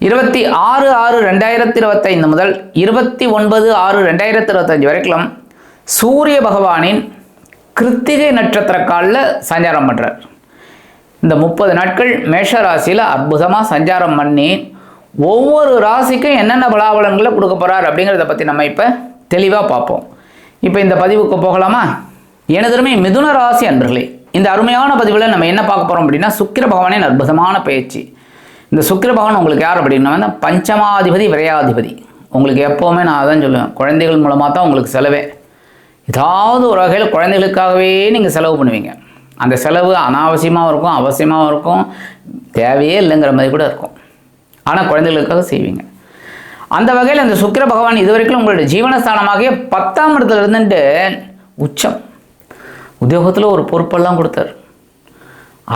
இருபத்தி ஆறு ஆறு ரெண்டாயிரத்தி இருபத்தைந்து முதல் இருபத்தி ஒன்பது ஆறு ரெண்டாயிரத்தி இருபத்தஞ்சு வரைக்கும் சூரிய பகவானின் கிருத்திகை நட்சத்திர காலில் சஞ்சாரம் பண்ணுறார் இந்த முப்பது நாட்கள் மேஷ ராசியில் அற்புதமாக சஞ்சாரம் பண்ணி ஒவ்வொரு ராசிக்கும் என்னென்ன பலாபலங்களை கொடுக்க போகிறார் அப்படிங்கிறத பற்றி நம்ம இப்போ தெளிவாக பார்ப்போம். இப்போ இந்த பதிவுக்கு போகலாமா? எனதுமே மிதுன ராசி அன்பர்களே இந்த அருமையான பதிவில் நம்ம என்ன பார்க்க போகிறோம் அப்படின்னா சுக்கிர பகவானின் அற்புதமான பயிற்சி இந்த சுக்கிர பகவான் உங்களுக்கு யார் அப்படின்னா வந்து பஞ்சமாதிபதி விரையாதிபதி. உங்களுக்கு எப்போவுமே நான் அதான் சொல்லுவேன் குழந்தைகள் மூலமாக தான் உங்களுக்கு செலவே. ஏதாவது ஒரு வகையில் குழந்தைகளுக்காகவே நீங்கள் செலவு பண்ணுவீங்க. அந்த செலவு அனாவசியமாகவும் இருக்கும் அவசியமாகவும் இருக்கும் தேவையே இல்லைங்கிற மாதிரி கூட இருக்கும். ஆனால் குழந்தைகளுக்காக செய்வீங்க. அந்த வகையில் அந்த சுக்கிர பகவான் இதுவரைக்கும் உங்களுடைய ஜீவனஸ்தானமாகிய பத்தாம் இடத்துல இருந்துட்டு உச்சம். உத்தியோகத்தில் ஒரு பொறுப்பெல்லாம் கொடுத்தார்.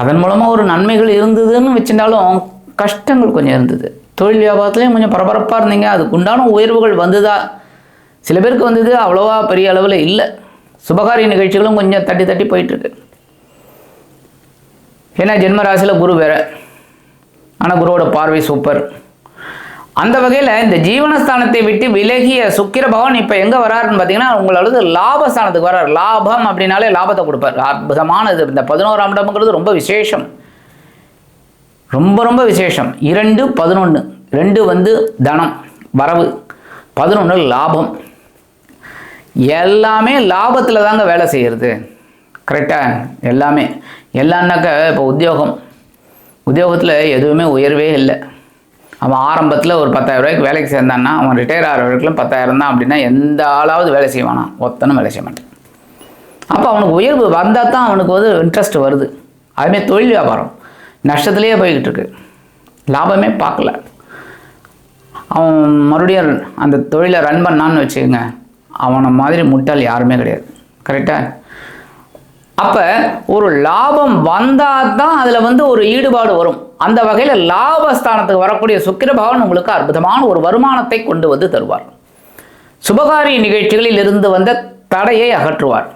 அதன் மூலமாக ஒரு நன்மைகள் இருந்ததுன்னு வச்சிருந்தாலும் கஷ்டங்கள் கொஞ்சம் இருந்தது. தொழில் வியாபாரத்துலேயும் கொஞ்சம் பரபரப்பாக இருந்தீங்க. அதுக்கு உண்டான உயர்வுகள் வந்ததா? சில பேருக்கு வந்தது அவ்வளோவா பெரிய அளவில் இல்லை. சுபகாரிய நிகழ்ச்சிகளும் கொஞ்சம் தட்டி தட்டி போயிட்டுருக்கு. ஏன்னா ஜென்ம ராசியில் குரு வேற. ஆனால் குருவோட பார்வை சூப்பர். அந்த வகையில் இந்த ஜீவனஸ்தானத்தை விட்டு விலகிய சுக்கிர பகவான் இப்போ எங்கே வராருன்னு பார்த்தீங்கன்னா உங்களது லாபஸ்தானத்துக்கு வரார். லாபம் அப்படின்னாலே லாபத்தை கொடுப்பார். அற்புதமானது. இந்த பதினோராம் இடம்ங்கிறது ரொம்ப விசேஷம். ரொம்ப ரொம்ப விசேஷம். இரண்டு பதினொன்று ரெண்டு வந்து தனம் வரவு. பதினொன்று லாபம். எல்லாமே லாபத்தில் தாங்க வேலை செய்கிறது கரெக்டாக எல்லாமே. எல்லாம்னாக்க இப்போ உத்தியோகம். உத்தியோகத்தில் எதுவுமே உயர்வே இல்லை. அவன் ஆரம்பத்தில் ஒரு பத்தாயிரம் ரூபாய்க்கு வேலைக்கு சேர்ந்தான்னா அவன் ரிட்டையர் ஆகிற வரைக்கும் பத்தாயிரம் தான் அப்படின்னா எந்த ஆளாவது வேலை செய்வானா? ஒத்தனும் வேலை செய்ய மாட்டான். அப்போ அவனுக்கு உயர்வு வந்தால் தான் அவனுக்கு வந்து இன்ட்ரெஸ்ட் வருது. அதுமாதிரி தொழில் வியாபாரம். நஷ்டத்துலேயே போய்கிட்டு இருக்கு லாபமே பார்க்கல. அவன் மறுபடியும் அந்த தொழிலை ரன் பண்ணான்னு வச்சுக்கோங்க அவனை மாதிரி முட்டால் யாருமே கிடையாது. கரெக்டாக அப்போ ஒரு லாபம் வந்தால் தான் அதில் வந்து ஒரு ஈடுபாடு வரும். அந்த வகையில் லாபஸ்தானத்துக்கு வரக்கூடிய சுக்கிர பகவான் உங்களுக்கு அற்புதமான ஒரு வருமானத்தை கொண்டு வந்து தருவார். சுபகாரிய நிகழ்ச்சிகளில் இருந்து வந்த தடையை அகற்றுவார்.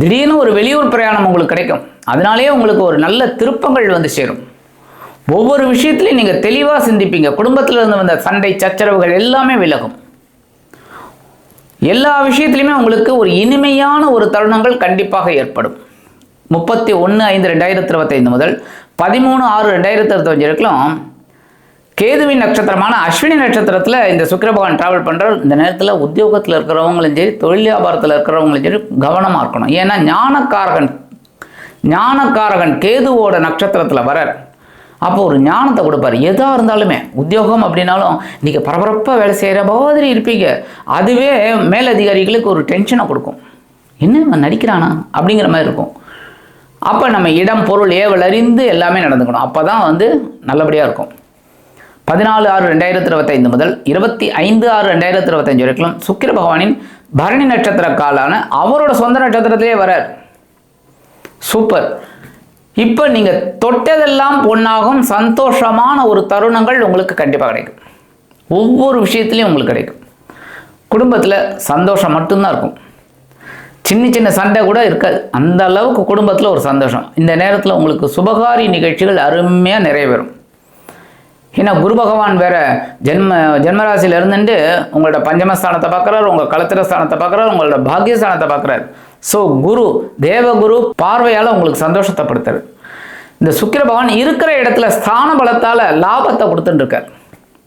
திடீர்னு ஒரு வெளியூர் பிரயாணம் உங்களுக்கு கிடைக்கும். அதனாலேயே உங்களுக்கு ஒரு நல்ல திருப்பங்கள் வந்து சேரும். ஒவ்வொரு விஷயத்துலையும் நீங்கள் தெளிவாக சிந்திப்பீங்க. குடும்பத்தில் இருந்து வந்த சண்டை சச்சரவுகள் எல்லாமே விலகும். எல்லா விஷயத்துலையுமே உங்களுக்கு ஒரு இனிமையான ஒரு தருணங்கள் கண்டிப்பாக ஏற்படும். முப்பத்தி ஒன்று ஐந்து ரெண்டாயிரத்தி இருபத்தைந்து முதல் பதிமூணு ஆறு ரெண்டாயிரத்தி இருபத்தஞ்சு வரைக்கும் கேதுவின் நட்சத்திரமான அஸ்வினி நட்சத்திரத்தில் இந்த சுக்கிர பகவான் ட்ராவல் பண்ணுற இந்த நேரத்தில் உத்தியோகத்தில் இருக்கிறவங்களும் சரி தொழில் வியாபாரத்தில் இருக்கிறவங்களும் சரி கவனமாக இருக்கணும். ஏன்னா ஞானக்காரகன் ஞானக்காரகன் கேதுவோட நட்சத்திரத்தில் வரார் அப்போ ஒரு ஞானத்தை கொடுப்பார். எதாக இருந்தாலுமே உத்தியோகம் அப்படின்னாலும் நீங்கள் பரபரப்பாக வேலை செய்கிற மாதிரி இருப்பீங்க. அதுவே மேலதிகாரிகளுக்கு ஒரு டென்ஷனை கொடுக்கும். என்ன இவன் நடிக்கிறானா? அப்படிங்கிற மாதிரி இருக்கும். அப்போ நம்ம இடம் பொருள் ஏவல் அறிந்து எல்லாமே நடந்துக்கணும். அப்போ தான் வந்து நல்லபடியாக இருக்கும். பதினாலு ஆறு ரெண்டாயிரத்தி இருபத்தைந்து முதல் இருபத்தி ஐந்து ஆறு ரெண்டாயிரத்தி இருபத்தஞ்சு வரைக்கும் சுக்கிர பகவானின் பரணி நட்சத்திர காலான அவரோட சொந்த நட்சத்திரத்திலே வரார். சூப்பர். இப்போ நீங்கள் தொட்டதெல்லாம் பொன்னாகும் சந்தோஷமான ஒரு தருணங்கள் உங்களுக்கு கண்டிப்பாக கிடைக்கும். ஒவ்வொரு விஷயத்துலையும் உங்களுக்கு கிடைக்கும். குடும்பத்தில் சந்தோஷம் மட்டும்தான் இருக்கும். சின்ன சின்ன சண்டை கூட இருக்காது. அந்த அளவுக்கு குடும்பத்தில் ஒரு சந்தோஷம். இந்த நேரத்தில் உங்களுக்கு சுபகாரி நிகழ்ச்சிகள் அருமையாக நிறைவேறும். ஏன்னா குரு பகவான் வேற ஜென்ம ஜென்மராசியில் இருந்துட்டு உங்களோட பஞ்சமஸ்தானத்தை பார்க்குறாரு உங்கள் கலத்திர ஸ்தானத்தை பார்க்குறாரு உங்களோட பாக்கியஸ்தானத்தை பார்க்குறாரு. ஸோ குரு தேவகுரு பார்வையால் உங்களுக்கு சந்தோஷத்தை படுத்துறாரு. இந்த சுக்கிர பகவான் இருக்கிற இடத்துல ஸ்தான பலத்தால் லாபத்தை கொடுத்துட்டுருக்கார்.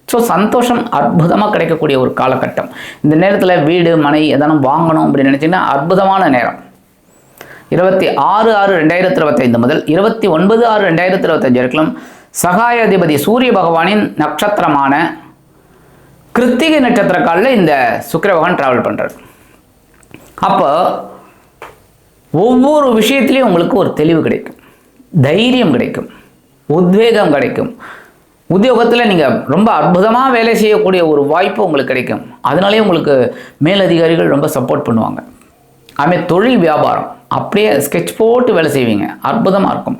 ஸோ சந்தோஷம் அற்புதமாக கிடைக்கக்கூடிய ஒரு காலகட்டம். இந்த நேரத்தில் வீடு மனை எதனும் வாங்கணும் அப்படின்னு நினச்சிங்கன்னா அற்புதமான நேரம். இருபத்தி ஆறு ஆறு ரெண்டாயிரத்தி இருபத்தைந்து முதல் இருபத்தி ஒன்பது ஆறு ரெண்டாயிரத்தி இருபத்தஞ்சு வரைக்கும் சகாயாதிபதி சூரிய பகவானின் நட்சத்திரமான கிருத்திகை நட்சத்திர காலில் இந்த சுக்கிர பகவான் டிராவல் பண்ணுறார் அப்போ ஒவ்வொரு விஷயத்துலையும் உங்களுக்கு ஒரு தெளிவு கிடைக்கும். தைரியம் கிடைக்கும். உத்வேகம் கிடைக்கும். உத்தியோகத்தில் நீங்கள் ரொம்ப அற்புதமாக வேலை செய்யக்கூடிய ஒரு வாய்ப்பு உங்களுக்கு கிடைக்கும். அதனாலே உங்களுக்கு மேலதிகாரிகள் ரொம்ப சப்போர்ட் பண்ணுவாங்க. அதுமாதிரி தொழில் வியாபாரம். அப்படியே ஸ்கெட்ச் போட்டு வேலை செய்வீங்க. அற்புதமாக இருக்கும்.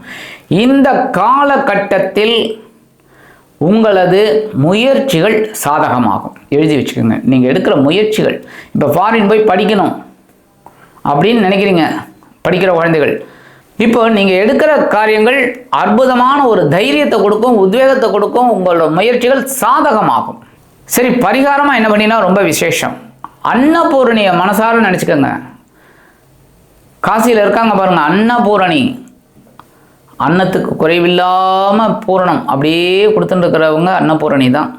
இந்த காலகட்டத்தில் உங்களது முயற்சிகள் சாதகமாகும். எழுதி வச்சுக்கோங்க. நீங்கள் எடுக்கிற முயற்சிகள் இப்போ ஃபாரின் போய் படிக்கணும் அப்படின்னு நினைக்கிறீங்க படிக்கிற குழந்தைகள். இப்போ நீங்கள் எடுக்கிற காரியங்கள் அற்புதமான ஒரு தைரியத்தை கொடுக்கும் உத்வேகத்தை கொடுக்கும் உங்களோட முயற்சிகள் சாதகமாகும். சரி பரிகாரமாக என்ன பண்ணினா ரொம்ப விசேஷம். அன்னபூர்ணிய மனசார நினச்சிக்கோங்க. காசியில் இருக்காங்க பாருங்க அன்னபூரணி அன்னத்துக்கு குறைவில்லாமல் பூரணம். அப்படியே கொடுத்துட்டு இருக்கிறவங்க அன்னபூரணி தான்.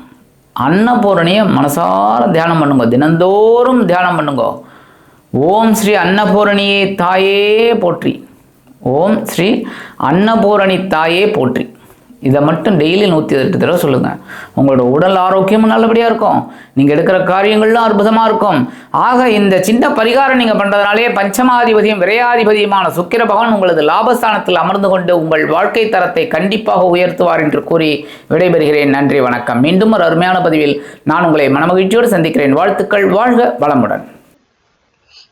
அன்னபூரணியை மனசார தியானம் பண்ணுங்க. தினந்தோறும் தியானம் பண்ணுங்க. ஓம் ஸ்ரீ அன்னபூரணியே தாயே போற்றி. ஓம் ஸ்ரீ அன்னபூரணி தாயே போற்றி. இதை மட்டும் டெய்லி நூற்றி எட்டு தடவை சொல்லுங்கள் உங்களோட உடல் ஆரோக்கியமும் நல்லபடியாக இருக்கும். நீங்கள் எடுக்கிற காரியங்கள்லாம் அற்புதமாக இருக்கும். ஆக இந்த சின்ன பரிகாரம் நீங்கள் பண்ணுறதுனாலே பஞ்சமாதிபதியும் விரையாதிபதியுமான சுக்கிர பகவான் உங்களது லாபஸ்தானத்தில் அமர்ந்து கொண்டு உங்கள் வாழ்க்கை தரத்தை கண்டிப்பாக உயர்த்துவார் என்று கூறி விடைபெறுகிறேன். நன்றி வணக்கம். மீண்டும் ஒரு அருமையான பதிவில் நான் உங்களை மனமகிழ்ச்சியோடு சந்திக்கிறேன். வாழ்த்துக்கள் வாழ்க வளமுடன்.